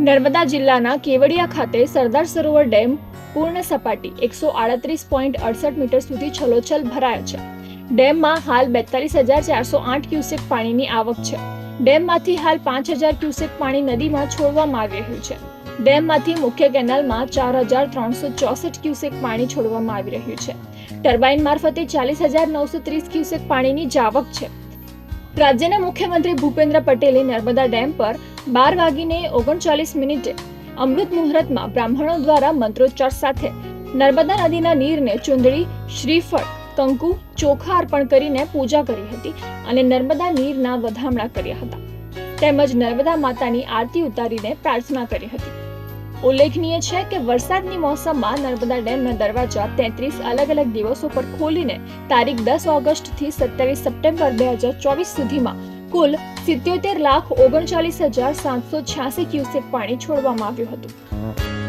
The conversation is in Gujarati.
નર્મદા જિલ્લાના કેવડિયા ખાતે સરદાર સરોવર ડેમ પૂર્ણ સપાટી એકસો આડત્રીસ પોઈન્ટ અડસઠ મીટર સુધી છલોછલ ભરાયો છે. ડેમમાં હાલ બેતાલીસ હજાર ચારસો આઠ ક્યુસેક પાણીની આવક છે. ડેમમાંથી હાલ પાંચ હજાર ક્યુસેક પાણી નદીમાં છોડવામાં આવી રહ્યું છે. ડેમમાંથી મુખ્ય કેનાલમાં ચાર હજાર ત્રણસો ચોસઠ ક્યુસેક પાણી છોડવામાં આવી રહ્યું છે. ટર્બાઇન મારફતે ચાલીસ હજાર નવસો ત્રીસ ક્યુસેક પાણીની જાવક છે. રાજ્યના મુખ્યમંત્રી ભૂપેન્દ્ર પટેલે નર્મદા ડેમ પર બાર વાગીને ઓગણચાલીસ મિનિટે અમૃત મુહૂર્તમાં બ્રાહ્મણો દ્વારા મંત્રોચ્ચાર સાથે નર્મદા નદીના નીરને ચુંદડી, શ્રીફળ, કંકુ, ચોખા અર્પણ કરીને પૂજા કરી હતી અને નર્મદા નીરના વધામણા કર્યા હતા. તેમજ નર્મદા માતાની આરતી ઉતારીને પ્રાર્થના કરી હતી. ઉલ્લેખનીય છે કે વરસાદની મોસમમાં નર્મદા ડેમના દરવાજા તેત્રીસ અલગ અલગ દિવસો પર ખોલીને તારીખ દસ ઓગસ્ટથી સત્યાવીસ સપ્ટેમ્બર બે હજાર ચોવીસ સુધીમાં કુલ સિત્યોતેર લાખ ઓગણચાલીસ હજાર સાતસો છ્યાસી ક્યુસેક પાણી છોડવામાં આવ્યું હતું.